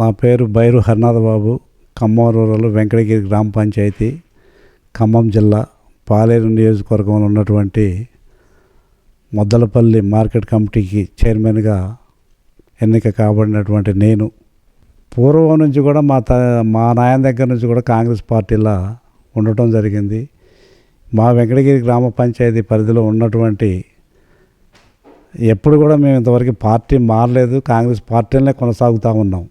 నా పేరు బైరు హరినాథ బాబు ఖమ్మం రూరల్ వెంకటగిరి గ్రామ పంచాయతీ ఖమ్మం జిల్లా పాలేరు నియోజకవర్గంలో ఉన్నటువంటి మొద్దలపల్లి మార్కెట్ కమిటీకి చైర్మన్గా ఎన్నిక కాబడినటువంటి నేను. పూర్వం నుంచి కూడా మా త మా నాయన దగ్గర నుంచి కూడా కాంగ్రెస్ పార్టీలా ఉండటం జరిగింది. మా వెంకటగిరి గ్రామ పంచాయతీ పరిధిలో ఉన్నటువంటి ఎప్పుడు కూడా మేము ఇంతవరకు పార్టీ మారలేదు. కాంగ్రెస్ పార్టీలనే కొనసాగుతూ ఉన్నాం.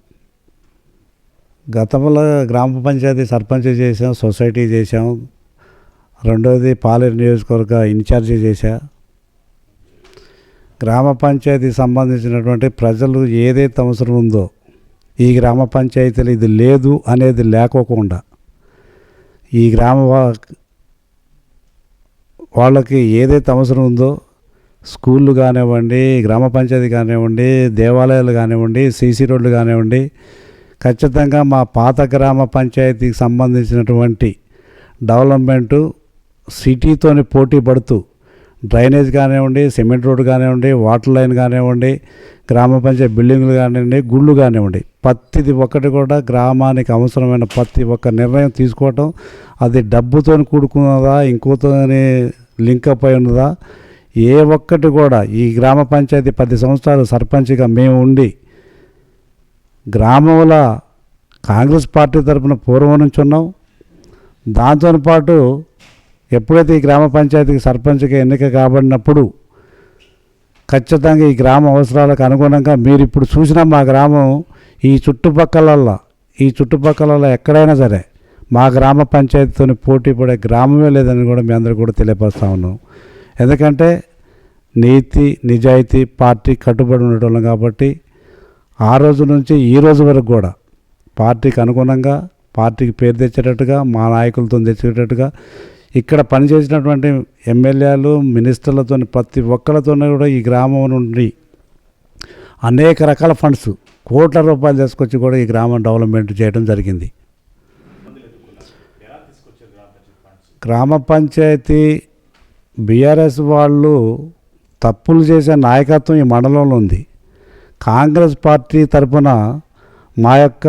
గతంలో గ్రామ పంచాయతీ సర్పంచ్ చేసాం సొసైటీ చేసాం రెండోది పాలేరు నియోజకవర్గ ఇన్ఛార్జి చేశా. గ్రామ పంచాయతీ సంబంధించినటువంటి ప్రజలు ఏదైతే అవసరం ఉందో ఈ గ్రామ పంచాయతీలో ఇది లేదు అనేది లేకోకుండా ఈ గ్రామ వా- వాళ్ళకి ఏదైతే అవసరం ఉందో స్కూళ్ళు కానివ్వండి గ్రామ పంచాయతీ కానివ్వండి దేవాలయాలు కానివ్వండి సీసీ రోడ్లు కానివ్వండి ఖచ్చితంగా మా పాత గ్రామ పంచాయతీకి సంబంధించినటువంటి డెవలప్మెంటు సిటీతోని పోటీ పడుతూ డ్రైనేజ్ కానివ్వండి సిమెంట్ రోడ్డు కానివ్వండి వాటర్ లైన్ కానివ్వండి గ్రామ పంచాయతీ బిల్డింగ్లు కానివ్వండి గుళ్ళు కానివ్వండి ప్రతిది ఒక్కటి కూడా గ్రామానికి అవసరమైన ప్రతి ఒక్క నిర్ణయం తీసుకోవటం అది డబ్బుతో కూడుకున్నదా ఇంకోతోని లింకప్ అయి ఉన్నదా ఏ ఒక్కటి కూడా ఈ గ్రామ పంచాయతీ పది సంవత్సరాలు సర్పంచ్గా మేము ఉండి గ్రామముల కాంగ్రెస్ పార్టీ తరపున పూర్వం నుంచి ఉన్నాం. దాంతో పాటు ఎప్పుడైతే ఈ గ్రామ పంచాయతీకి సర్పంచ్గా ఎన్నిక కాబడినప్పుడు ఖచ్చితంగా ఈ గ్రామ అవసరాలకు అనుగుణంగా మీరు ఇప్పుడు చూసిన మా గ్రామం ఈ చుట్టుపక్కలల్లో ఈ చుట్టుపక్కలల్లో ఎక్కడైనా సరే మా గ్రామ పంచాయతీతో పోటీ పడే గ్రామమే లేదని కూడా మీ అందరూ కూడా తెలియపరుస్తా ఉన్నాం. ఎందుకంటే నీతి నిజాయితీ పార్టీ కట్టుబడి ఉండటం కాబట్టి ఆ రోజు నుంచి ఈ రోజు వరకు కూడా పార్టీకి అనుగుణంగా పార్టీకి పేరు తెచ్చేటట్టుగా మా నాయకులతో తెచ్చేటట్టుగా ఇక్కడ పనిచేసినటువంటి ఎమ్మెల్యేలు మినిస్టర్లతో ప్రతి ఒక్కరితో కూడా ఈ గ్రామం నుండి అనేక రకాల ఫండ్స్ కోట్ల రూపాయలు తీసుకొచ్చి కూడా ఈ గ్రామం డెవలప్మెంట్ చేయడం జరిగింది. గ్రామ పంచాయతీ బీఆర్ఎస్ వాళ్ళు తప్పులు చేసే నాయకత్వం ఈ మండలంలో ఉంది. కాంగ్రెస్ పార్టీ తరపున మా యొక్క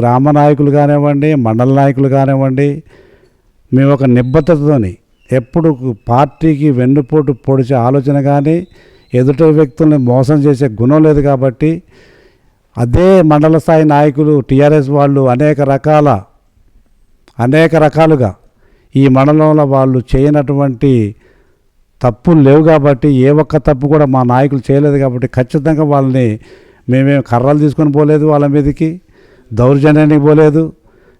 గ్రామ నాయకులు కానివ్వండి మండల నాయకులు కానివ్వండి మేము ఒక నిబద్ధతతోని ఎప్పుడు పార్టీకి వెన్నుపోటు పొడిచే ఆలోచన కానీ ఎదుట వ్యక్తుల్ని మోసం చేసే గుణం లేదు కాబట్టి అదే మండల స్థాయి నాయకులు టీఆర్ఎస్ వాళ్ళు అనేక రకాల అనేక రకాలుగా ఈ మండలంలో వాళ్ళు చేయనటువంటి తప్పులు లేవు కాబట్టి ఏ ఒక్క తప్పు కూడా మా నాయకులు చేయలేదు కాబట్టి ఖచ్చితంగా వాళ్ళని మేమేం కర్రలు తీసుకొని పోలేదు వాళ్ళ మీదకి దౌర్జన్యానికి పోలేదు.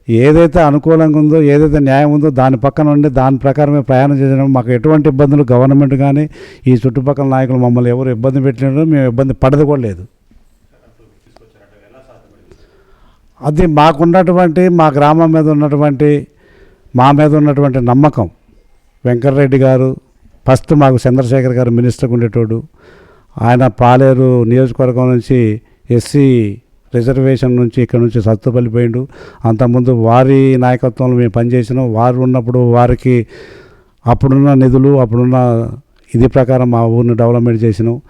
ఏదైతే అనుకూలంగా ఉందో ఏదైతే న్యాయం ఉందో దాని పక్కన ఉండి దాని ప్రకారమే ప్రయాణం చేసిన మాకు ఎటువంటి ఇబ్బందులు గవర్నమెంట్ కానీ ఈ చుట్టుపక్కల నాయకులు మమ్మల్ని ఎవరు ఇబ్బంది పెట్టినారు మేము ఇబ్బంది పడదు కూడా లేదు. అది మాకున్నటువంటి మా గ్రామం మీద ఉన్నటువంటి మా మీద ఉన్నటువంటి నమ్మకం. వెంకటరెడ్డి గారు ఫస్ట్ మాకు చంద్రశేఖర్ గారు మినిస్టర్గా ఉండేటోడు. ఆయన పాలేరు నియోజకవర్గం నుంచి ఎస్సీ రిజర్వేషన్ నుంచి ఇక్కడ నుంచి సత్తుపల్లి పోయిండు. అంతకుముందు వారి నాయకత్వంలో మేము పనిచేసినాం. వారు ఉన్నప్పుడు వారికి అప్పుడున్న నిధులు అప్పుడున్న ఇది ప్రకారం మా ఊరిని డెవలప్మెంట్ చేసినాం.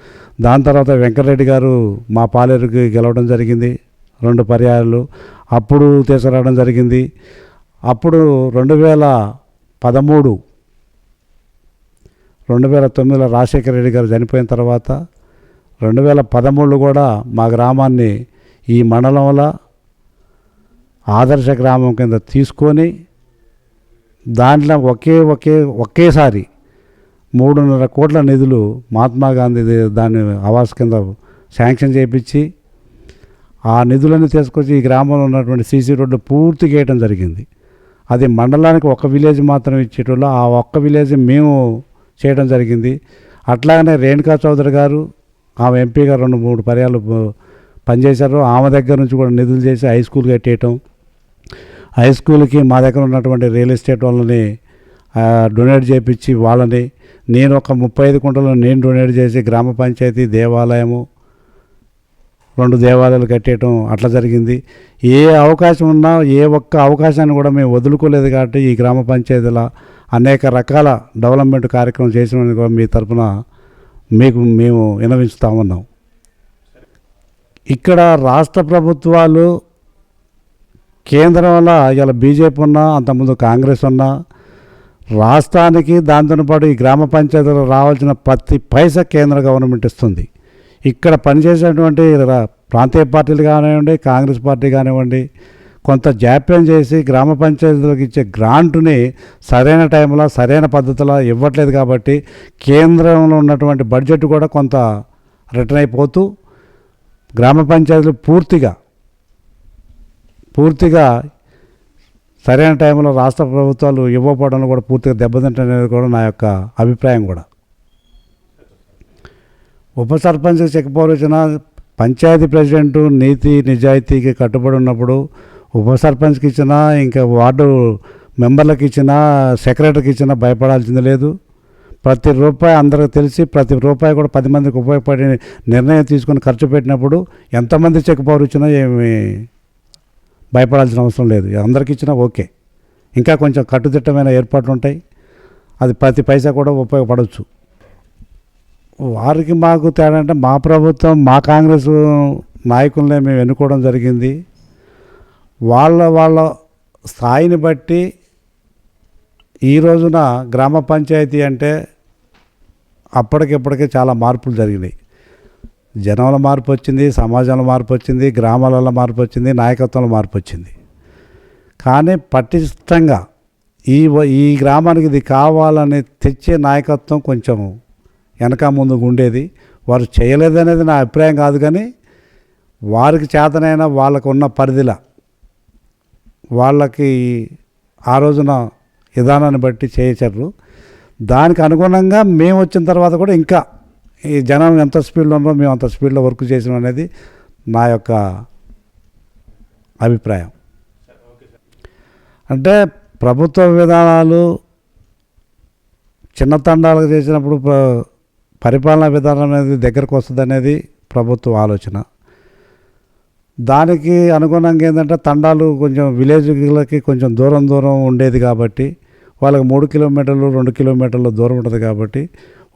దాని తర్వాత వెంకటరెడ్డి గారు మా పాలేరుకి గెలవడం జరిగింది. రెండు పర్యాయాలు. అప్పుడు తీసుకురావడం జరిగింది. అప్పుడు రెండు వేల పదమూడు రెండు వేల తొమ్మిదిలో రాజశేఖర రెడ్డి గారు చనిపోయిన తర్వాత రెండు వేల పదమూడులో కూడా మా గ్రామాన్ని ఈ మండలంలో ఆదర్శ గ్రామం కింద తీసుకొని దాంట్లో ఒకే ఒకే ఒకేసారి మూడున్నర కోట్ల నిధులు మహాత్మా గాంధీ దాన్ని ఆవాస్ కింద శాంక్షన్ చేయించి ఆ నిధులను తీసుకొచ్చి ఈ గ్రామంలో ఉన్నటువంటి సీసీ రోడ్డు పూర్తి చేయడం జరిగింది. అది మండలానికి ఒక విలేజ్ మాత్రం ఇచ్చేటోళ్ళు ఆ ఒక్క విలేజ్ మేము చేయడం జరిగింది. అట్లాగనే రేణుకా చౌదరి గారు ఆమె ఎంపీ గారు రెండు మూడు పర్యాలు పనిచేశారు. ఆమె దగ్గర నుంచి కూడా నిధులు చేసి హై స్కూల్ కట్టేయటం. హై స్కూల్కి మా దగ్గర ఉన్నటువంటి రియల్ ఎస్టేట్ వాళ్ళని డొనేట్ చేయించి వాళ్ళని నేను ఒక ముప్పై ఐదు కుంటలు నేను డొనేట్ చేసి గ్రామ పంచాయతీ దేవాలయము రెండు దేవాలయాలు కట్టేయటం అట్లా జరిగింది. ఏ అవకాశం ఉన్నా ఏ ఒక్క అవకాశాన్ని కూడా మేము వదులుకోలేదు కాబట్టి ఈ గ్రామ పంచాయతీల అనేక రకాల డెవలప్మెంట్ కార్యక్రమం చేసిన కూడా మీ తరపున మీకు మేము వినవించుతా ఉన్నాం. ఇక్కడ రాష్ట్ర ప్రభుత్వాలు కేంద్రంలో ఇలా బీజేపీ ఉన్నా అంతకుముందు కాంగ్రెస్ ఉన్నా రాష్ట్రానికి దాంతోపాటు ఈ గ్రామ పంచాయతీలో రావాల్సిన ప్రతి పైసా కేంద్ర గవర్నమెంట్ ఇస్తుంది. ఇక్కడ పనిచేసినటువంటి ప్రాంతీయ పార్టీలు కానివ్వండి కాంగ్రెస్ పార్టీ కానివ్వండి కొంత జాప్యం చేసి గ్రామ పంచాయతీలకు ఇచ్చే గ్రాంట్ని సరైన టైంలో సరైన పద్ధతిలో ఇవ్వట్లేదు కాబట్టి కేంద్రంలో ఉన్నటువంటి బడ్జెట్ కూడా కొంత రిటర్న్ అయిపోతూ గ్రామ పంచాయతీలు పూర్తిగా పూర్తిగా సరైన టైంలో రాష్ట్ర ప్రభుత్వాలు ఇవ్వకపోవడం కూడా పూర్తిగా దెబ్బతింటనేది కూడా నా యొక్క అభిప్రాయం కూడా. ఉప సర్పంచ్ చెక్కపోవచ్చిన పంచాయతీ ప్రెసిడెంట్ నీతి నిజాయితీకి కట్టుబడి ఉన్నప్పుడు ఉప సర్పంచ్కి ఇచ్చినా ఇంకా వార్డు మెంబర్లకు ఇచ్చినా సెక్రటరీకి ఇచ్చినా భయపడాల్సింది లేదు. ప్రతి రూపాయి అందరికి తెలిసి ప్రతి రూపాయి కూడా పది మందికి ఉపయోగపడే నిర్ణయం తీసుకొని ఖర్చు పెట్టినప్పుడు ఎంతమంది చెక్ పవర్ ఇచ్చినా ఏమి భయపడాల్సిన అవసరం లేదు. అందరికి ఇచ్చినా ఓకే. ఇంకా కొంచెం కట్టుదిట్టమైన ఏర్పాట్లు ఉంటాయి. అది ప్రతి పైసా కూడా ఉపయోగపడవచ్చు. వారికి మాకు తేడా అంటే మా ప్రభుత్వం మా కాంగ్రెస్ నాయకులనే మేము ఎన్నుకోవడం జరిగింది. వాళ్ళ వాళ్ళ స్థాయిని బట్టి ఈ రోజున గ్రామ పంచాయతీ అంటే అప్పటికిప్పటికే చాలా మార్పులు జరిగినాయి. జనంలో మార్పు వచ్చింది సమాజంలో మార్పు వచ్చింది గ్రామాలలో మార్పు వచ్చింది నాయకత్వంలో మార్పు వచ్చింది. కానీ పటిష్టంగా ఈ వ- ఈ గ్రామానికి ఇది కావాలని తెచ్చే నాయకత్వం కొంచెం వెనక ముందుకు ఉండేది వారు చేయలేదనేది నా అభిప్రాయం కాదు కానీ వారికి చేతనైనా వాళ్ళకు ఉన్న పరిధిలో వాళ్ళకి ఆ రోజున విధానాన్ని బట్టి చేయించారు. దానికి అనుగుణంగా మేము వచ్చిన తర్వాత కూడా ఇంకా ఈ జనం ఎంత స్పీడ్లో ఉన్నారో మేము అంత స్పీడ్లో వర్క్ చేసాం అనేది నా యొక్క అభిప్రాయం. అంటే ప్రభుత్వ విధానాలు చిన్న తండాలకు చేసినప్పుడు పరిపాలనా విధానం అనేది దగ్గరకు వస్తుంది అనేది ప్రభుత్వ ఆలోచన. దానికి అనుగుణంగా ఏంటంటే తండాలు కొంచెం విలేజ్లకి కొంచెం దూరం దూరం ఉండేది కాబట్టి వాళ్ళకి మూడు కిలోమీటర్లు రెండు కిలోమీటర్లు దూరం ఉంటుంది కాబట్టి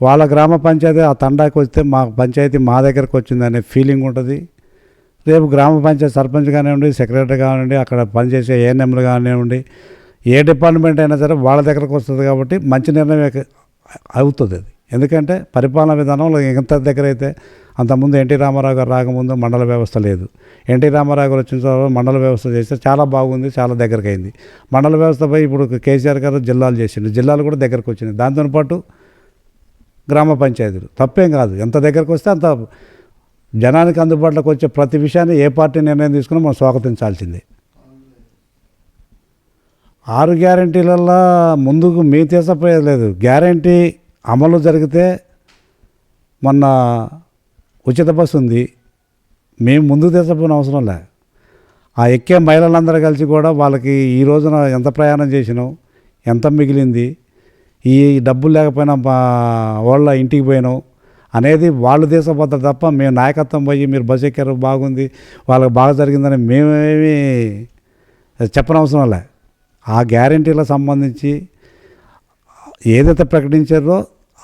వాళ్ళ గ్రామ పంచాయతీ ఆ తండాకి వస్తే మా పంచాయతీ మా దగ్గరకు వచ్చింది అనే ఫీలింగ్ ఉంటుంది. రేపు గ్రామ పంచాయతీ సర్పంచ్ కానివ్వండి సెక్రటరీ కానివ్వండి అక్కడ పనిచేసే ఏఎన్ఎంలు కానివ్వండి ఏ డిపార్ట్మెంట్ అయినా సరే వాళ్ళ దగ్గరకు వస్తుంది కాబట్టి మంచి నిర్ణయం అవుతుంది అది. ఎందుకంటే పరిపాలన విధానంలో ఎంత దగ్గర అయితే అంతకుముందు ఎన్టీ రామారావు గారు రాకముందు మండల వ్యవస్థ లేదు. ఎన్టీ రామారావు గారు వచ్చిన తర్వాత మండల వ్యవస్థ చేస్తే చాలా బాగుంది చాలా దగ్గరకు అయింది మండల వ్యవస్థపై ఇప్పుడు కేసీఆర్ గారు జిల్లాలు చేసిండు. జిల్లాలు కూడా దగ్గరకు వచ్చినాయి. దాంతో పాటు గ్రామ పంచాయతీలు. తప్పేం కాదు. ఎంత దగ్గరకు వస్తే అంత జనానికి అందుబాటులోకి వచ్చే ప్రతి విషయాన్ని ఏ పార్టీ నిర్ణయం తీసుకున్నా మనం స్వాగతించాల్సిందే. ఆరు గ్యారంటీలలో ముందుకు మీ తీసపోయేది లేదు. గ్యారంటీ అమలు జరిగితే మొన్న ఉచిత బస్సు ఉంది. మేము ముందు తీసపోయిన అవసరం లే. ఆ ఎక్కే మహిళలందరూ కలిసి కూడా వాళ్ళకి ఈ రోజున ఎంత ప్రయాణం చేసినాం ఎంత మిగిలింది ఈ డబ్బులు లేకపోయినా మా వాళ్ళ ఇంటికి పోయినాం అనేది వాళ్ళు దేశపోతారు తప్ప మేము నాయకత్వం పోయి మీరు బస్సు ఎక్కారు బాగుంది వాళ్ళకి బాగా జరిగిందని మేమేమి చెప్పనవసరం లే. ఆ గ్యారంటీలకు సంబంధించి ఏదైతే ప్రకటించారో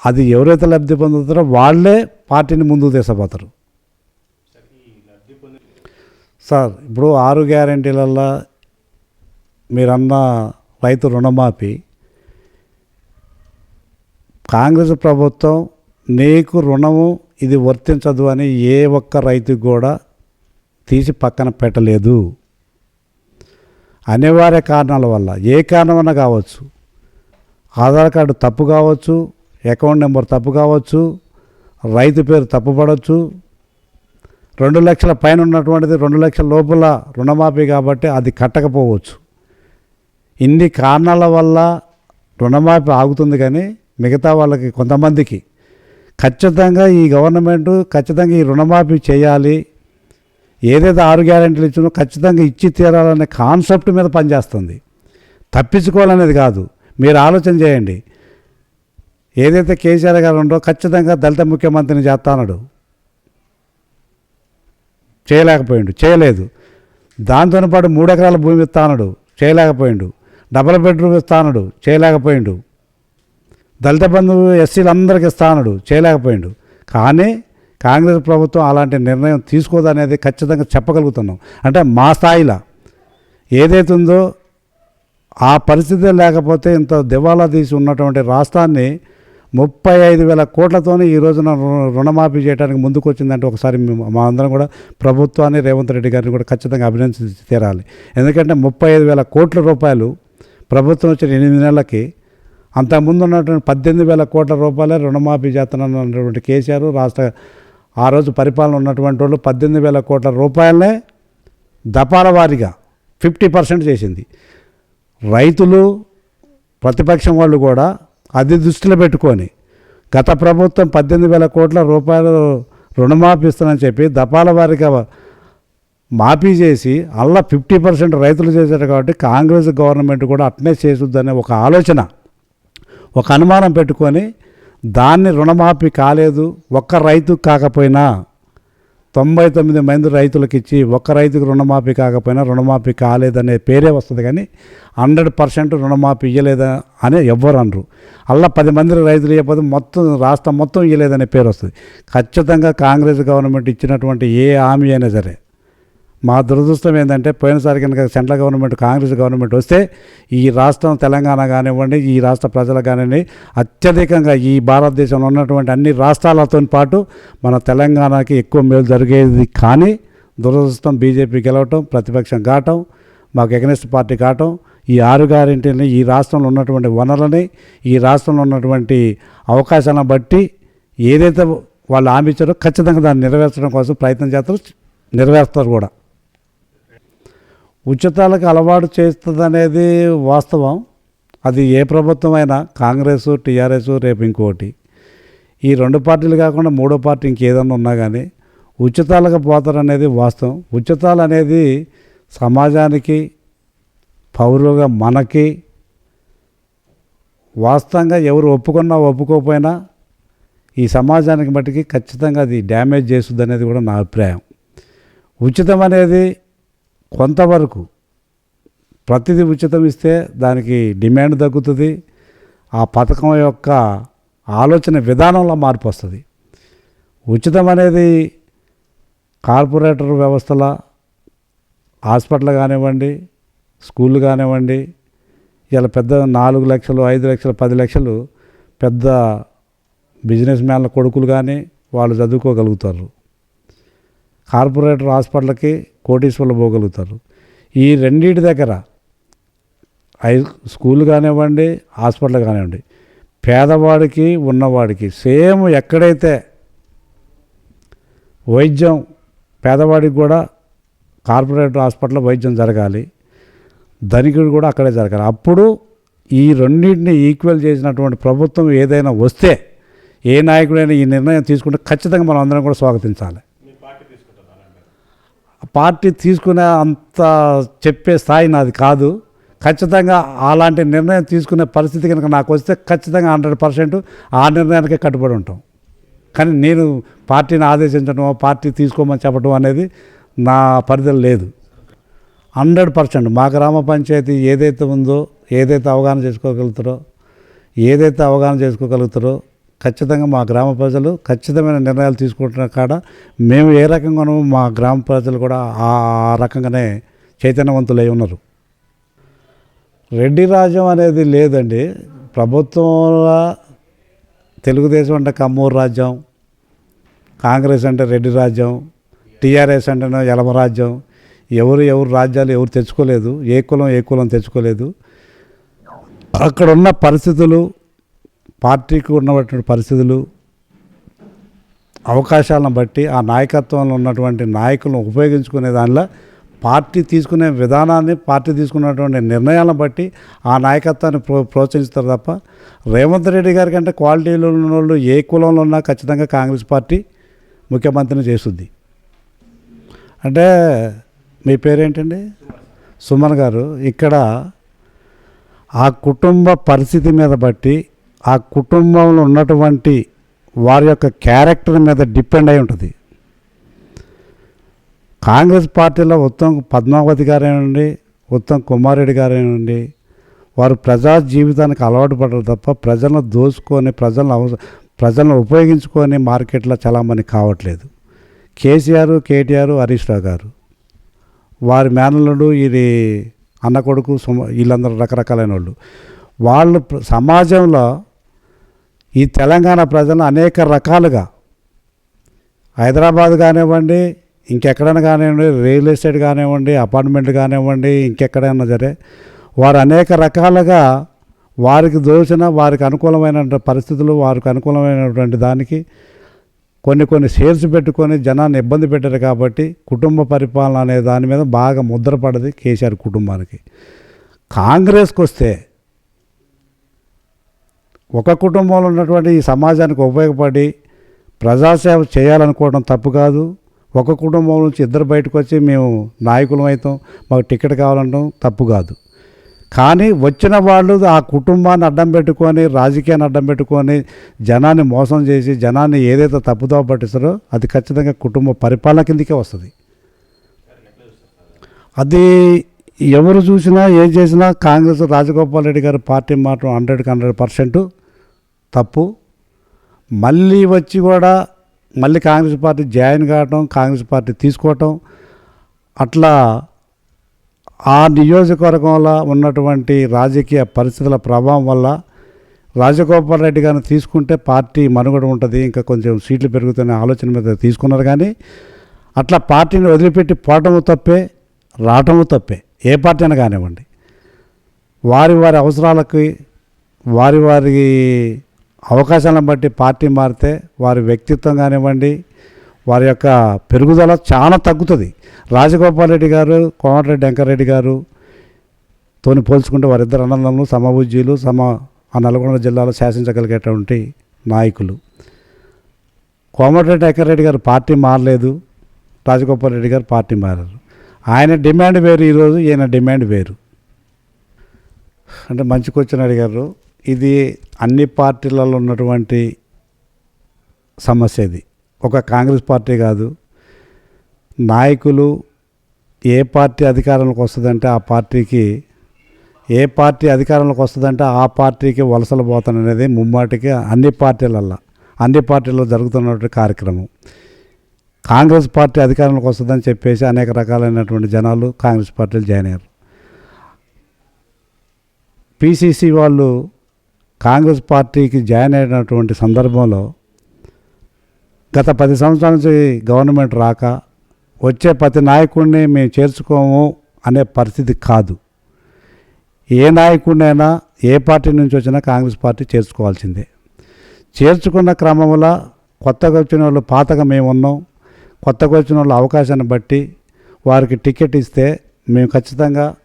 అది ఎవరైతే లబ్ధి పొందుతారో వాళ్ళే పార్టీని ముందుకు తీసపోతారు. సార్ ఇప్పుడు ఆరు గ్యారంటీలల్లో మీరన్న రైతు రుణమాఫీ కాంగ్రెస్ ప్రభుత్వం నీకు రుణము ఇది వర్తించదు అని ఏ ఒక్క రైతుకు కూడా తీసి పక్కన పెట్టలేదు. అనివార్య కారణాల వల్ల ఏ కారణమన్నా కావచ్చు. ఆధార్ కార్డు తప్పు కావచ్చు అకౌంట్ నెంబర్ తప్పు కావచ్చు రైతు పేరు తప్పుపడవచ్చు రెండు లక్షల పైన ఉన్నటువంటిది రెండు లక్షల లోపల రుణమాఫీ కాబట్టి అది కట్టకపోవచ్చు. ఇన్ని కారణాల వల్ల రుణమాఫీ ఆగుతుంది కానీ మిగతా వాళ్ళకి కొంతమందికి ఖచ్చితంగా ఈ గవర్నమెంట్ ఖచ్చితంగా ఈ రుణమాఫీ చేయాలి. ఏదైతే ఆరు గ్యారెంటీలు ఇచ్చినో ఖచ్చితంగా ఇచ్చి తీరాలనే కాన్సెప్ట్ మీద పనిచేస్తుంది. తప్పించుకోవాలనేది కాదు. మీరు ఆలోచన చేయండి. ఏదైతే కేసీఆర్ గారు ఉండో ఖచ్చితంగా దళిత ముఖ్యమంత్రిని చేస్తానడు చేయలేకపోయిండు. చేయలేదు. దాంతో పాటు మూడు ఎకరాల భూమి ఇస్తానడు చేయలేకపోయిండు. Double bedroom ఇస్తానడు చేయలేకపోయిండు. దళిత బంధువు ఎస్సీలు అందరికి ఇస్తానడు చేయలేకపోయిండు. కానీ కాంగ్రెస్ ప్రభుత్వం అలాంటి నిర్ణయం తీసుకోదనేది ఖచ్చితంగా చెప్పగలుగుతున్నాం. అంటే మా స్థాయిలో ఏదైతే ఉందో ఆ పరిస్థితి లేకపోతే ఇంత దివాలా తీసి ఉన్నటువంటి రాష్ట్రాన్ని ముప్పై ఐదు వేల కోట్లతోనే ఈ రోజున రు- రుణమాఫీ చేయడానికి ముందుకు వచ్చిందంటే ఒకసారి మా అందరం కూడా ప్రభుత్వాన్ని రేవంత్ రెడ్డి గారిని కూడా ఖచ్చితంగా అభినందించి తీరాలి. ఎందుకంటే ముప్పై ఐదు వేల కోట్ల రూపాయలు ప్రభుత్వం వచ్చిన ఎనిమిది నెలలకి అంతకుముందు ఉన్నటువంటి పద్దెనిమిది వేల కోట్ల రూపాయలే రుణమాఫీ చేస్తున్నటువంటి కేసీఆర్ రాష్ట్ర ఆ రోజు పరిపాలన ఉన్నటువంటి వాళ్ళు పద్దెనిమిది వేల కోట్ల రూపాయలనే దపాల వారీగా ఫిఫ్టీ పర్సెంట్ చేసింది. రైతులు ప్రతిపక్షం వాళ్ళు కూడా అది దృష్టిలో పెట్టుకొని గత ప్రభుత్వం పద్దెనిమిది వేల కోట్ల రూపాయలు రుణమాఫీ ఇస్తానని చెప్పి దపాల వారిగా మాఫీ చేసి అలా ఫిఫ్టీ పర్సెంట్ రైతులు చేశారు కాబట్టి కాంగ్రెస్ గవర్నమెంట్ కూడా అట్నే చేసుద్దనే ఒక ఆలోచన ఒక అనుమానం పెట్టుకొని దాన్ని రుణమాఫీ కాలేదు ఒక్క రైతు కాకపోయినా తొంభై తొమ్మిది మంది రైతులకు ఇచ్చి ఒక్క రైతుకు రుణమాఫీ కాకపోయినా రుణమాఫీ కాలేదనే పేరే వస్తుంది కానీ హండ్రెడ్ పర్సెంట్ రుణమాఫీ ఇవ్వలేదా అని ఎవ్వరు అనరు. అలా పది మంది రైతులు ఇవ్వకపోతే మొత్తం రాష్ట్రం మొత్తం ఇవ్వలేదనే పేరు వస్తుంది. ఖచ్చితంగా కాంగ్రెస్ గవర్నమెంట్ ఇచ్చినటువంటి ఏ హామీ అయినా సరే మా దురదృష్టం ఏంటంటే పోయినసారి కనుక సెంట్రల్ గవర్నమెంట్ కాంగ్రెస్ గవర్నమెంట్ వస్తే ఈ రాష్ట్రం తెలంగాణ కానివ్వండి ఈ రాష్ట్ర ప్రజలు కానివ్వండి అత్యధికంగా ఈ భారతదేశంలో ఉన్నటువంటి అన్ని రాష్ట్రాలతో పాటు మన తెలంగాణకి ఎక్కువ మేలు జరిగేది కానీ దురదృష్టం బీజేపీ గెలవటం ప్రతిపక్షం కావటం మాకు ఎగనెస్ట్ పార్టీ కావటం ఈ ఆరుగారింటిని ఈ రాష్ట్రంలో ఉన్నటువంటి వనరులని ఈ రాష్ట్రంలో ఉన్నటువంటి అవకాశాలను బట్టి ఏదైతే వాళ్ళు హామీ ఇచ్చారో ఖచ్చితంగా దాన్ని నెరవేర్చడం కోసం ప్రయత్నం చేస్తారు నెరవేరుస్తారు కూడా. ఉచితాలకు అలవాటు చేస్తుందనేది వాస్తవం. అది ఏ ప్రభుత్వం అయినా కాంగ్రెస్ టీఆర్ఎస్ రేపు ఇంకోటి. ఈ రెండు పార్టీలు కాకుండా మూడో పార్టీ ఇంకేదన్నా ఉన్నా కానీ ఉచితాలకు పోతారనేది వాస్తవం. ఉచితాలు అనేది సమాజానికి పౌరులుగా మనకి వాస్తవంగా ఎవరు ఒప్పుకున్నా ఒప్పుకోకపోయినా ఈ సమాజానికి మట్టికి ఖచ్చితంగా అది డ్యామేజ్ చేస్తుంది అనేది కూడా నా అభిప్రాయం. ఉచితం అనేది కొంతవరకు ప్రతిదీ ఉచితం ఇస్తే దానికి డిమాండ్ తగ్గుతుంది. ఆ పథకం యొక్క ఆలోచన విధానంలో మార్పు వస్తుంది. ఉచితం అనేది కార్పొరేటర్ వ్యవస్థల హాస్పిటల్ కానివ్వండి స్కూళ్ళు కానివ్వండి ఇలా పెద్ద నాలుగు లక్షలు ఐదు లక్షలు పది లక్షలు పెద్ద బిజినెస్ మ్యాన్ల కొడుకులు కానీ వాళ్ళు చదువుకోగలుగుతారు. కార్పొరేటర్ హాస్పిటల్కి కోటీశ్వర్లు పోగలుగుతారు. ఈ రెండింటి దగ్గర హై స్కూల్ కానివ్వండి హాస్పిటల్ కానివ్వండి పేదవాడికి ఉన్నవాడికి సేమ్ ఎక్కడైతే వైద్యం పేదవాడికి కూడా కార్పొరేట్ హాస్పిటల్లో వైద్యం జరగాలి ధనికుడు కూడా అక్కడే జరగాలి. అప్పుడు ఈ రెండింటిని ఈక్వల్ చేసినటువంటి ప్రభుత్వం ఏదైనా వస్తే ఏ నాయకుడైనా ఈ నిర్ణయం తీసుకుంటే ఖచ్చితంగా మనం అందరం కూడా స్వాగతించాలి. పార్టీ తీసుకునే అంత చెప్పే స్థాయి నాది కాదు. ఖచ్చితంగా అలాంటి నిర్ణయం తీసుకునే పరిస్థితి కనుక నాకు వస్తే ఖచ్చితంగా హండ్రెడ్ పర్సెంట్ ఆ నిర్ణయానికే కట్టుబడి ఉంటాం. కానీ నేను పార్టీని ఆదేశించడం పార్టీ తీసుకోమని చెప్పడం అనేది నా పరిధిలో లేదు. హండ్రెడ్ పర్సెంట్ మా గ్రామ పంచాయతీ ఏదైతే ఉందో ఏదైతే అవగాహన చేసుకోగలుగుతారో ఏదైతే అవగాహన చేసుకోగలుగుతారో ఖచ్చితంగా మా గ్రామ ప్రజలు ఖచ్చితమైన నిర్ణయాలు తీసుకుంటున్న కాడ మేము ఏ రకంగా ఉన్నామో మా గ్రామ ప్రజలు కూడా ఆ రకంగానే చైతన్యవంతులై ఉన్నారు. రెడ్డి రాజ్యం అనేది లేదండి. ప్రభుత్వంలో తెలుగుదేశం అంటే కమ్మూరు రాజ్యం కాంగ్రెస్ అంటే రెడ్డి రాజ్యం టీఆర్ఎస్ అంటేనే యలమ రాజ్యం. ఎవరు ఎవరు రాజ్యాలు ఎవరు తెచ్చుకోలేదు ఏ కులం ఏ కులం తెచ్చుకోలేదు. అక్కడ ఉన్న పరిస్థితులు పార్టీకి ఉన్నటువంటి పరిస్థితులు అవకాశాలను బట్టి ఆ నాయకత్వంలో ఉన్నటువంటి నాయకులను ఉపయోగించుకునే దానిలో పార్టీ తీసుకునే విధానాన్ని పార్టీ తీసుకున్నటువంటి నిర్ణయాలను బట్టి ఆ నాయకత్వాన్ని ప్రో ప్రోత్సహిస్తారు తప్ప రేవంత్ రెడ్డి గారి కంటే క్వాలిటీలో ఉన్న వాళ్ళు ఏ కులంలో ఉన్నా ఖచ్చితంగా కాంగ్రెస్ పార్టీ ముఖ్యమంత్రిని చేస్తుంది. అంటే మీ పేరేంటండి? సుమన్ గారు. ఇక్కడ ఆ కుటుంబ పరిస్థితి మీద బట్టి ఆ కుటుంబంలో ఉన్నటువంటి వారి యొక్క క్యారెక్టర్ మీద డిపెండ్ అయి ఉంటుంది. కాంగ్రెస్ పార్టీలో ఉత్తమ్ పద్మావతి గారేనండి ఉత్తమ్ కుమారెడ్డి గారేనండి వారు ప్రజా జీవితానికి అలవాటు పడరు తప్ప ప్రజలను దోచుకొని ప్రజలను అవస ప్రజలను ఉపయోగించుకొని మార్కెట్లో చాలామంది కావట్లేదు. కేసీఆర్ కేటీఆర్ హరీష్ రావు గారు. వారి మేనల్లుడు ఇది అన్న కొడుకు సుమ వీళ్ళందరూ రకరకాలైన వాళ్ళు వాళ్ళు సమాజంలో ఈ తెలంగాణ ప్రజలను అనేక రకాలుగా హైదరాబాద్ కానివ్వండి ఇంకెక్కడైనా కానివ్వండి రియల్ ఎస్టేట్ కానివ్వండి అపార్ట్మెంట్ కానివ్వండి ఇంకెక్కడైనా సరే వారు అనేక రకాలుగా వారికి దోచిన వారికి అనుకూలమైన పరిస్థితులు వారికి అనుకూలమైనటువంటి దానికి కొన్ని కొన్ని షేర్స్ పెట్టుకొని జనాన్ని ఇబ్బంది పెట్టారు కాబట్టి కుటుంబ పరిపాలన అనే దాని మీద బాగా ముద్రపడది కేసీఆర్ కుటుంబానికి. కాంగ్రెస్కి వస్తే ఒక కుటుంబంలో ఉన్నటువంటి ఈ సమాజానికి ఉపయోగపడి ప్రజాసేవ చేయాలనుకోవడం తప్పు కాదు. ఒక కుటుంబం నుంచి ఇద్దరు బయటకు వచ్చి మేము నాయకులం అవుతాం మాకు టికెట్ కావాలంటాం తప్పు కాదు. కానీ వచ్చిన వాళ్ళు ఆ కుటుంబాన్ని అడ్డం పెట్టుకొని రాజకీయాన్ని అడ్డం పెట్టుకొని జనాన్ని మోసం చేసి జనాన్ని ఏదైతే తప్పుదో పట్టిస్తారో అది ఖచ్చితంగా కుటుంబ పరిపాలన కిందకే వస్తుంది. అది ఎవరు చూసినా ఏం చేసినా కాంగ్రెస్ రాజగోపాల్ రెడ్డి గారి పార్టీ మాత్రం హండ్రెడ్కి హండ్రెడ్ పర్సెంట్ తప్పు. మళ్ళీ వచ్చి కూడా మళ్ళీ కాంగ్రెస్ పార్టీ జాయిన్ కావటం కాంగ్రెస్ పార్టీ తీసుకోవటం అట్లా ఆ నియోజకవర్గంలో ఉన్నటువంటి రాజకీయ పరిస్థితుల ప్రభావం వల్ల రాజగోపాల్ రెడ్డి గారిని తీసుకుంటే పార్టీ మనుగడ ఉంటుంది ఇంకా కొంచెం సీట్లు పెరుగుతున్న ఆలోచన మీద తీసుకున్నారు కానీ అట్లా పార్టీని వదిలిపెట్టి పోవటము తప్పే రావటము తప్పే ఏ పార్టీ అయినా కానివ్వండి. వారి వారి అవసరాలకి వారి వారి అవకాశాలను బట్టి పార్టీ మారితే వారి వ్యక్తిత్వం కానివ్వండి వారి యొక్క పెరుగుదల చాలా తగ్గుతుంది. రాజగోపాల్ రెడ్డి గారు కోమటిరెడ్డి వెంకరెడ్డి గారు తోని పోల్చుకుంటే వారిద్దరు అన్నదమ్ములు సమబుజ్జీలు సమ ఆ నల్గొండ జిల్లాలో శాసించగలిగేటువంటి నాయకులు. కోమటిరెడ్డి వెంకరెడ్డి గారు పార్టీ మారలేదు రాజగోపాల్ రెడ్డి గారు పార్టీ మారారు. ఆయన డిమాండ్ వేరు ఈరోజు ఈయన డిమాండ్ వేరు. అంటే మంచి క్వశ్చన్ అడిగారు. ఇది అన్ని పార్టీలలో ఉన్నటువంటి సమస్య ఇది. ఒక కాంగ్రెస్ పార్టీ కాదు. నాయకులు ఏ పార్టీ అధికారంలోకి వస్తుందంటే ఆ పార్టీకి ఏ పార్టీ అధికారంలోకి వస్తుందంటే ఆ పార్టీకి వలసలు పోతాననేది ముమ్మాటికి అన్ని పార్టీలల్లో అన్ని పార్టీల్లో జరుగుతున్నటువంటి కార్యక్రమం. కాంగ్రెస్ పార్టీ అధికారంలోకి వస్తుందని చెప్పేసి అనేక రకాలైనటువంటి జనాలు కాంగ్రెస్ పార్టీలు జాయిన్ అయ్యారు. పిసిసి వాళ్ళు కాంగ్రెస్ పార్టీకి జాయిన్ అయినటువంటి సందర్భంలో గత పది సంవత్సరాల నుంచి గవర్నమెంట్ రాక వచ్చే ప్రతి నాయకుడిని మేము చేర్చుకోము అనే పరిస్థితి కాదు. ఏ నాయకుడినైనా ఏ పార్టీ నుంచి వచ్చినా కాంగ్రెస్ పార్టీ చేర్చుకోవాల్సిందే. చేర్చుకున్న క్రమంలో కొత్తగా వచ్చిన వాళ్ళు పాతగా మేము ఉన్నాం. కొత్తగా వచ్చిన వాళ్ళ అవకాశాన్ని బట్టి వారికి టికెట్ ఇస్తే మేము ఖచ్చితంగా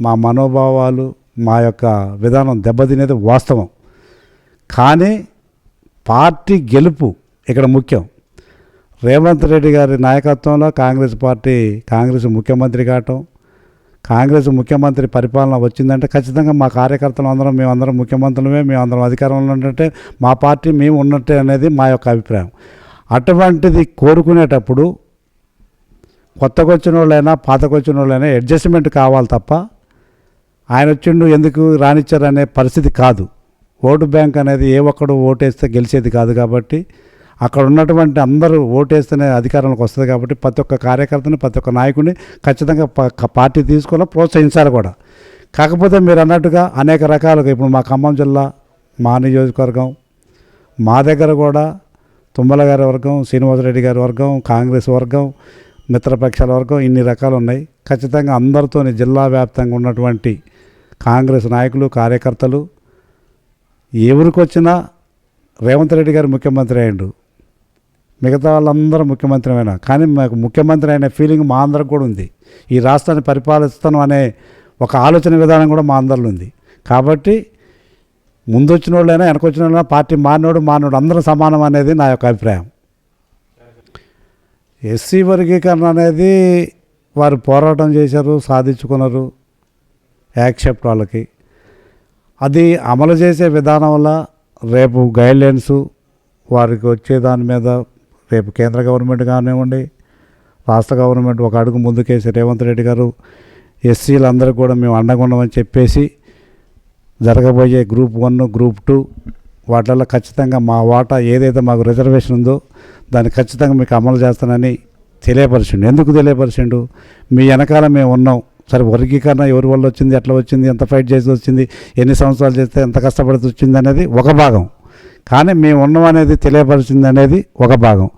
మా మనోభావాలు మా యొక్క విధానం దెబ్బతినేది వాస్తవం. కానీ పార్టీ గెలుపు ఇక్కడ ముఖ్యం. రేవంత్ రెడ్డి గారి నాయకత్వంలో కాంగ్రెస్ పార్టీ కాంగ్రెస్ ముఖ్యమంత్రి కావటం కాంగ్రెస్ ముఖ్యమంత్రి పరిపాలన వచ్చిందంటే ఖచ్చితంగా మా కార్యకర్తలు అందరం మేమందరం ముఖ్యమంత్రులమే మేమందరం అధికారంలో ఉన్నట్టే మా పార్టీ మేము ఉన్నట్టే అనేది మా యొక్క అభిప్రాయం. అటువంటిది కోరుకునేటప్పుడు కొత్తగా వచ్చిన వాళ్ళైనా పాతకొచ్చిన వాళ్ళైనా అడ్జస్ట్మెంట్ కావాలి తప్ప ఆయన వచ్చిండు ఎందుకు రానిచ్చారనే పరిస్థితి కాదు. ఓటు బ్యాంక్ అనేది ఏ ఒక్కడు ఓటేస్తే గెలిచేది కాదు కాబట్టి అక్కడ ఉన్నటువంటి అందరూ ఓటేస్తేనే అధికారంలోకి వస్తుంది కాబట్టి ప్రతి ఒక్క కార్యకర్తని ప్రతి ఒక్క నాయకుడిని ఖచ్చితంగా ప- పార్టీ తీసుకొని ప్రోత్సహించాలి కూడా. కాకపోతే మీరు అన్నట్టుగా అనేక రకాలుగా ఇప్పుడు మా ఖమ్మం జిల్లా మా నియోజకవర్గం మా దగ్గర కూడా తుమ్మల గారి వర్గం శ్రీనివాసరెడ్డి గారి వర్గం కాంగ్రెస్ వర్గం మిత్రపక్షాల వర్గం ఇన్ని రకాలు ఉన్నాయి. ఖచ్చితంగా అందరితోని జిల్లా వ్యాప్తంగా ఉన్నటువంటి కాంగ్రెస్ నాయకులు కార్యకర్తలు ఎవరికి వచ్చినా రేవంత్ రెడ్డి గారు ముఖ్యమంత్రి అయ్యిండు. మిగతా వాళ్ళందరూ ముఖ్యమంత్రి అయినా కానీ మాకు ముఖ్యమంత్రి అయిన ఫీలింగ్ మా అందరికి కూడా ఉంది. ఈ రాష్ట్రాన్ని పరిపాలిస్తాను అనే ఒక ఆలోచన విధానం కూడా మా అందరిలో ఉంది. కాబట్టి ముందు వచ్చిన వాళ్ళైనా వెనకొచ్చిన వాళ్ళైనా పార్టీ మారినోడు మారినోడు అందరూ సమానం అనేది నా యొక్క అభిప్రాయం. ఎస్సీ వర్గీకరణ అనేది వారు పోరాటం చేశారు సాధించుకున్నారు. యాక్సెప్ట్ వాళ్ళకి. అది అమలు చేసే విధానం వల్ల రేపు గైడ్లైన్స్ వారికి వచ్చే దాని మీద రేపు కేంద్ర గవర్నమెంట్ కానివ్వండి రాష్ట్ర గవర్నమెంట్ ఒక అడుగు ముందుకేసి రేవంత్ రెడ్డి గారు ఎస్సీలందరూ కూడా మేము అండగా చెప్పేసి జరగబోయే గ్రూప్ వన్ గ్రూప్ టూ వాటిల్లో ఖచ్చితంగా మా వాటా ఏదైతే మాకు రిజర్వేషన్ ఉందో దాన్ని ఖచ్చితంగా మీకు అమలు చేస్తానని తెలియపరిచిండు. ఎందుకు తెలియపరిచిండు? మీ వెనకాల మేము ఉన్నాం. సరే వర్గీకరణ ఎవరి వల్ల వచ్చింది ఎట్లా వచ్చింది ఎంత ఫైట్ చేసి వచ్చింది ఎన్ని సంవత్సరాలు చేస్తే ఎంత కష్టపడి వచ్చింది అనేది ఒక భాగం. కానీ మేము ఉన్నాం అనేది తెలియపరిచింది అనేది ఒక భాగం.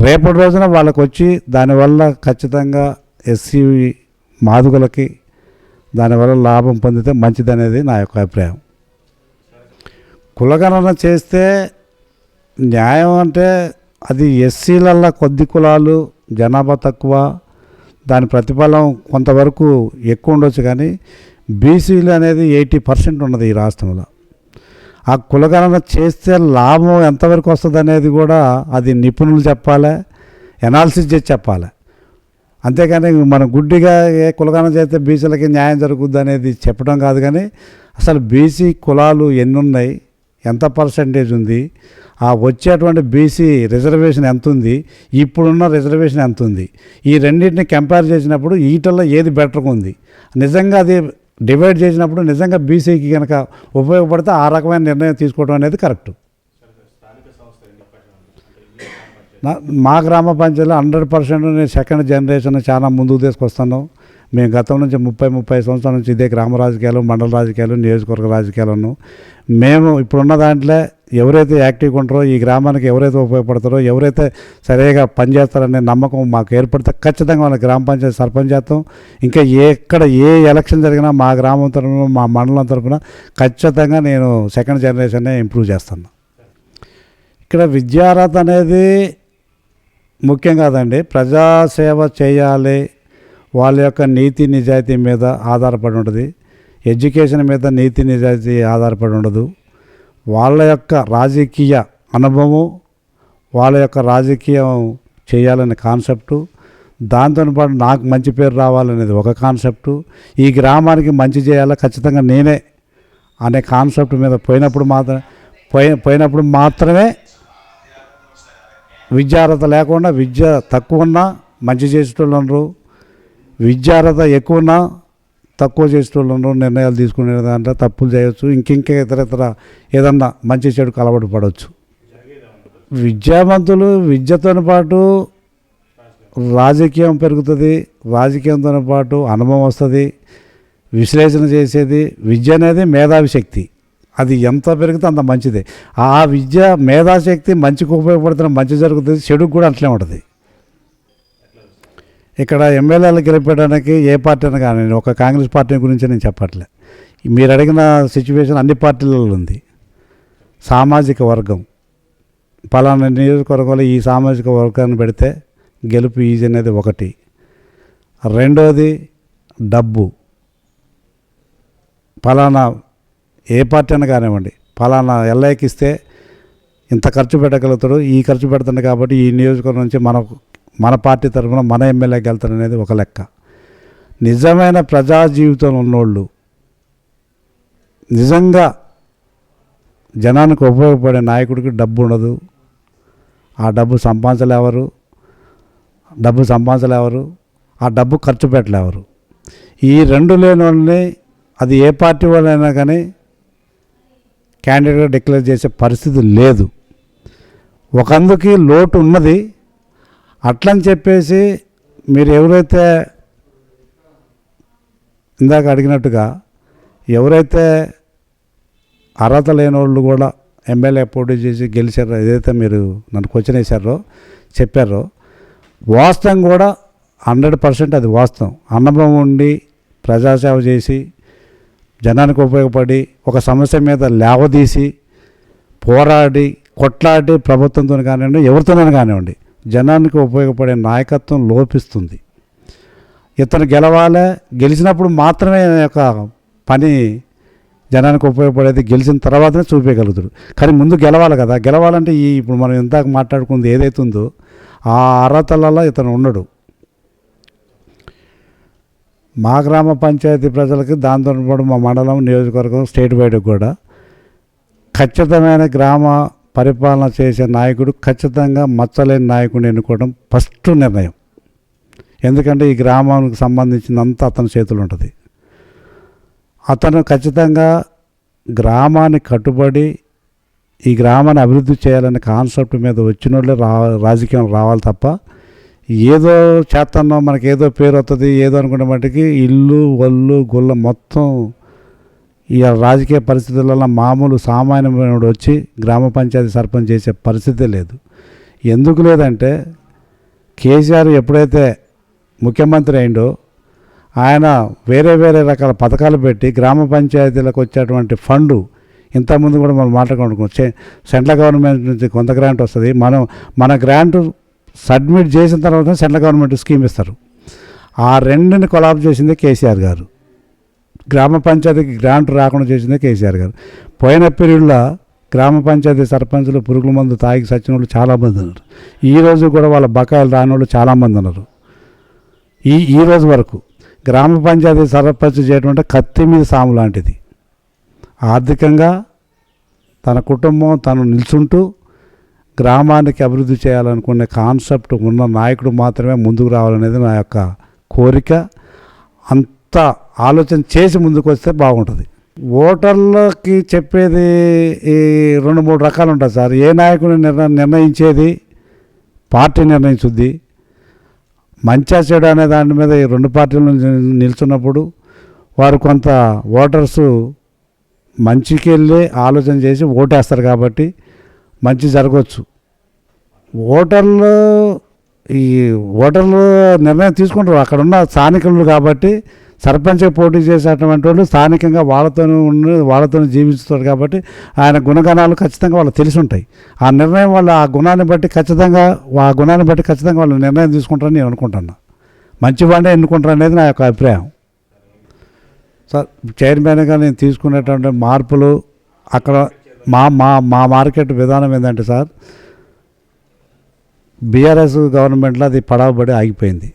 రేపటి రోజున వాళ్ళకి వచ్చి దానివల్ల ఖచ్చితంగా ఎస్సీ మాదుగులకి దానివల్ల లాభం పొందితే మంచిదనేది నా యొక్క అభిప్రాయం. కులగణన చేస్తే న్యాయం అంటే అది ఎస్సీలల్లో కొద్ది కులాలు జనాభా తక్కువ దాని ప్రతిఫలం కొంతవరకు ఎక్కువ ఉండొచ్చు కానీ బీసీలు అనేది ఎయిటీ పర్సెంట్ ఉన్నది ఈ రాష్ట్రంలో. ఆ కులగణన చేస్తే లాభం ఎంతవరకు వస్తుంది అనేది కూడా అది నిపుణులు చెప్పాలి ఎనాలిసిస్ చేసి చెప్పాలి. అంతేకాని మనం గుడ్డిగా ఏ కులగణన చేస్తే బీసీలకి న్యాయం జరుగుద్ది అనేది చెప్పడం కాదు కానీ అసలు బీసీ కులాలు ఎన్ని ఉన్నాయి ఎంత పర్సంటేజ్ ఉంది? ఆ వచ్చేటువంటి బీసీ రిజర్వేషన్ ఎంత ఉంది ఇప్పుడున్న రిజర్వేషన్ ఎంత ఉంది ఈ రెండింటిని కంపేర్ చేసినప్పుడు ఈటల్లో ఏది బెటర్గా ఉంది? నిజంగా అది డివైడ్ చేసినప్పుడు నిజంగా బీసీకి కనుక ఉపయోగపడితే ఆ రకమైన నిర్ణయం తీసుకోవడం అనేది కరెక్ట్. మా గ్రామ పంచాయతీలో హండ్రెడ్ పర్సెంట్ నేను సెకండ్ జనరేషన్ చాలా ముందుకు తీసుకొస్తాను మేము గతం నుంచి ముప్పై ముప్పై సంవత్సరాల నుంచి ఇదే గ్రామ రాజకీయాలు మండల రాజకీయాలు నియోజకవర్గ రాజకీయాలను. మేము ఇప్పుడున్న దాంట్లో ఎవరైతే యాక్టివ్గా ఉంటారో ఈ గ్రామానికి ఎవరైతే ఉపయోగపడతారో ఎవరైతే సరిగా పనిచేస్తారనే నమ్మకం మాకు ఏర్పడితే ఖచ్చితంగా మన గ్రామ పంచాయతీ సర్పంచ్ చేస్తాం. ఇంకా ఎక్కడ ఏ ఎలక్షన్ జరిగినా మా గ్రామం తరఫున మా మండలం తరఫున ఖచ్చితంగా నేను సెకండ్ జనరేషన్నే ఇంప్రూవ్ చేస్తాను. ఇక్కడ విద్యార్హత అనేది ముఖ్యం కాదండి. ప్రజాసేవ చేయాలి. వాళ్ళ యొక్క నీతి నిజాయితీ మీద ఆధారపడి ఉంటుంది. ఎడ్యుకేషన్ మీద నీతి నిజాయితీ ఆధారపడి ఉండదు. వాళ్ళ యొక్క రాజకీయ అనుభవం వాళ్ళ యొక్క రాజకీయం చేయాలనే కాన్సెప్టు దాంతోపాటు నాకు మంచి పేరు రావాలనేది ఒక కాన్సెప్టు ఈ గ్రామానికి మంచి చేయాలా ఖచ్చితంగా నేనే అనే కాన్సెప్ట్ మీద పోయినప్పుడు మాత్రమే పోయి పోయినప్పుడు మాత్రమే విద్యార్హత లేకుండా విద్య తక్కువ ఉన్నా మంచి చేసేటోళ్ళు ఉండరు. విద్యార్హత ఎక్కువనా తక్కువ చేసేటోళ్ళు నిర్ణయాలు తీసుకునే దాంట్లో తప్పులు చేయొచ్చు ఇంకింక ఇతర ఏదన్నా మంచి చెడు అలవాటు పడవచ్చు విద్యావంతులు విద్యతో పాటు రాజకీయం పెరుగుతుంది రాజకీయంతో పాటు అనుభవం వస్తుంది విశ్లేషణ చేసేది విద్య అనేది మేధావి శక్తి. అది ఎంత పెరిగితే అంత మంచిది. ఆ విద్య మేధాశక్తి మంచికి ఉపయోగపడుతున్న మంచి జరుగుతుంది చెడుకు కూడా అట్లే ఉంటుంది. ఇక్కడ ఎమ్మెల్యేలు గెలిపడానికి ఏ పార్టీ అయినా కానీ ఒక కాంగ్రెస్ పార్టీ గురించి నేను చెప్పట్లే. మీరు అడిగిన సిచ్యువేషన్ అన్ని పార్టీలలో ఉంది. సామాజిక వర్గం. పలానా నియోజకవర్గంలో ఈ సామాజిక వర్గాన్ని పెడితే గెలుపు ఈజీ అనేది ఒకటి. రెండోది డబ్బు. పలానా ఏ పార్టీ అయినా కానివ్వండి పలానా ఎల్ఐకి ఇస్తే ఇంత ఖర్చు పెట్టగలుగుతాడు ఈ ఖర్చు పెడుతుంది కాబట్టి ఈ నియోజకవర్గం నుంచి మనకు మన పార్టీ తరఫున మన ఎమ్మెల్యే వెళ్తాడు అనేది ఒక లెక్క. నిజమైన ప్రజా జీవితం ఉన్నోళ్ళు నిజంగా జనానికి ఉపయోగపడే నాయకుడికి డబ్బు ఉండదు. ఆ డబ్బు సంపాదించలేవరు. డబ్బు సంపాదించలేవరు. ఆ డబ్బు ఖర్చు పెట్టలేవరు. ఈ రెండు లేని వాళ్ళని అది ఏ పార్టీ వాళ్ళైనా కానీ క్యాండిడేట్గా డిక్లేర్ చేసే పరిస్థితి లేదు. ఒకందుకి లోటు ఉన్నది. అట్లని చెప్పేసి మీరు ఎవరైతే ఇందాక అడిగినట్టుగా ఎవరైతే అర్హత లేని వాళ్ళు కూడా ఎమ్మెల్యే పోటీ చేసి గెలిచారో ఏదైతే మీరు నన్ను క్వశ్చన్ వేశారో చెప్పారో వాస్తవం కూడా హండ్రెడ్ పర్సెంట్ అది వాస్తవం. అన్నభం ఉండి ప్రజాసేవ చేసి జనానికి ఉపయోగపడి ఒక సమస్య మీద లేవదీసి పోరాడి కొట్లాడి ప్రభుత్వంతో కానివ్వండి ఎవరితోనైనా కానివ్వండి జనానికి ఉపయోగపడే నాయకత్వం లోపిస్తుంది. ఇతను గెలవాలి గెలిచినప్పుడు మాత్రమే యొక్క పని జనానికి ఉపయోగపడేది గెలిచిన తర్వాతనే చూపించగలుగుతాడు. కానీ ముందు గెలవాలి కదా. గెలవాలంటే ఈ ఇప్పుడు మనం ఇందాక మాట్లాడుకుంది ఏదైతే ఉందో ఆ అర్హతలలో ఇతను ఉండడు. మా గ్రామ పంచాయతీ ప్రజలకి దాంతో పాటు మా మండలం నియోజకవర్గం స్టేట్ వైడ్ కూడా ఖచ్చితమైన గ్రామ పరిపాలన చేసే నాయకుడు ఖచ్చితంగా మచ్చలేని నాయకుడిని ఎన్నుకోవడం ఫస్ట్ నిర్ణయం. ఎందుకంటే ఈ గ్రామానికి సంబంధించినంత అతని చేతులు ఉంటుంది. అతను ఖచ్చితంగా గ్రామాన్ని కట్టుబడి ఈ గ్రామాన్ని అభివృద్ధి చేయాలనే కాన్సెప్ట్ మీద వచ్చిన వాళ్ళే రా రాజకీయం రావాలి తప్ప ఏదో చేతన్నో మనకి ఏదో పేరు వస్తుంది ఏదో అనుకునే మటుకి ఇల్లు ఒళ్ళు గుల్ల మొత్తం ఈ రాజకీయ పరిస్థితులలో మామూలు సామాన్యమైనడు వచ్చి గ్రామ పంచాయతీ సర్పంచ్ చేసే పరిస్థితే లేదు. ఎందుకు లేదంటే కేసీఆర్ ఎప్పుడైతే ముఖ్యమంత్రి అయిండో ఆయన వేరే వేరే రకాల పథకాలు పెట్టి గ్రామ పంచాయతీలకు వచ్చేటువంటి ఫండు ఇంతకుముందు కూడా మనం మాట్లాడుకుంటున్నాం సె- సెంట్రల్ గవర్నమెంట్ నుంచి కొంత గ్రాంట్ వస్తుంది. మనం మన గ్రాంట్ సబ్మిట్ చేసిన తర్వాత సెంట్రల్ గవర్నమెంట్ స్కీమ్ ఇస్తారు. ఆ రెండుని కొలాబ్ చేసింది కేసీఆర్ గారు. గ్రామ పంచాయతీకి గ్రాంట్ రాకుండా చేసిందే కేసీఆర్ గారు. పోయిన పీరియడ్లో గ్రామ పంచాయతీ సర్పంచులు పురుగుల మందు తాగి సచ్చిన వాళ్ళు చాలామంది ఉన్నారు. ఈ రోజు కూడా వాళ్ళ బకాయిలు రాని వాళ్ళు చాలామంది ఉన్నారు. ఈ ఈ రోజు వరకు గ్రామ పంచాయతీ సర్పంచ్ చేయడం కత్తి మీద సాము లాంటిది. ఆర్థికంగా తన కుటుంబం తను నిల్చుంటూ గ్రామానికి అభివృద్ధి చేయాలనుకునే కాన్సెప్ట్ ఉన్న నాయకుడు మాత్రమే ముందుకు రావాలనేది నా యొక్క కోరిక. అంత ఆలోచన చేసి ముందుకు వస్తే బాగుంటుంది. ఓటర్లకి చెప్పేది ఈ రెండు మూడు రకాలు ఉంటాయి సార్. ఏ నాయకుని నిర్ణ నిర్ణయించేది? పార్టీ నిర్ణయించుద్ది. మంచా చెడు అనే దాని మీద ఈ రెండు పార్టీలు నిలుచున్నప్పుడు నిల్చున్నప్పుడు వారు కొంత ఓటర్సు మంచికి వెళ్ళి ఆలోచన చేసి ఓటేస్తారు కాబట్టి మంచి జరగవచ్చు ఓటర్లు ఈ ఓటర్లు నిర్ణయం తీసుకుంటారు. అక్కడ ఉన్న స్థానికులు కాబట్టి సర్పంచ్గా పోటీ చేసేటువంటి వాళ్ళు స్థానికంగా వాళ్ళతోనే ఉండి వాళ్ళతోనే జీవిస్తారు కాబట్టి ఆయన గుణగణాలు ఖచ్చితంగా వాళ్ళకి తెలిసి ఉంటాయి. ఆ నిర్ణయం వాళ్ళు ఆ గుణాన్ని బట్టి ఖచ్చితంగా ఆ గుణాన్ని బట్టి ఖచ్చితంగా వాళ్ళు నిర్ణయం తీసుకుంటారని నేను అనుకుంటున్నా. మంచివాడే ఎన్నుకుంటారు అనేది నా యొక్క అభిప్రాయం. సార్ చైర్మన్గా నేను తీసుకునేటువంటి మార్పులు అక్కడ మా మా మా మార్కెట్ విధానం ఏంటంటే సార్ బీఆర్ఎస్ గవర్నమెంట్లో అది పడవబడి ఆగిపోయింది.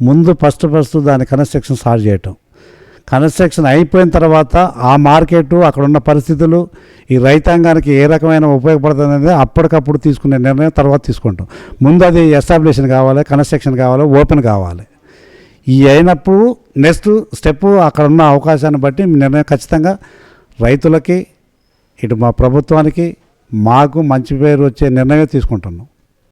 ముందు ఫస్ట్ ఫస్ట్ దాని కన్స్ట్రక్షన్ స్టార్ట్ చేయటం. కన్స్ట్రక్షన్ అయిపోయిన తర్వాత ఆ మార్కెట్ అక్కడ ఉన్న పరిస్థితులు ఈ రైతాంగానికి ఏ రకమైన ఉపయోగపడుతుంది అనేది అప్పటికప్పుడు తీసుకునే నిర్ణయం తర్వాత తీసుకుంటాం. ముందు అది ఎస్టాబ్లిషన్ కావాలి కన్స్ట్రక్షన్ కావాలి ఓపెన్ కావాలి. ఈ అయినప్పుడు నెక్స్ట్ స్టెప్ అక్కడ ఉన్న అవకాశాన్ని బట్టి నిర్ణయం ఖచ్చితంగా రైతులకి ఇటు మా ప్రభుత్వానికి మాకు మంచి పేరు వచ్చే నిర్ణయం తీసుకుంటున్నాం.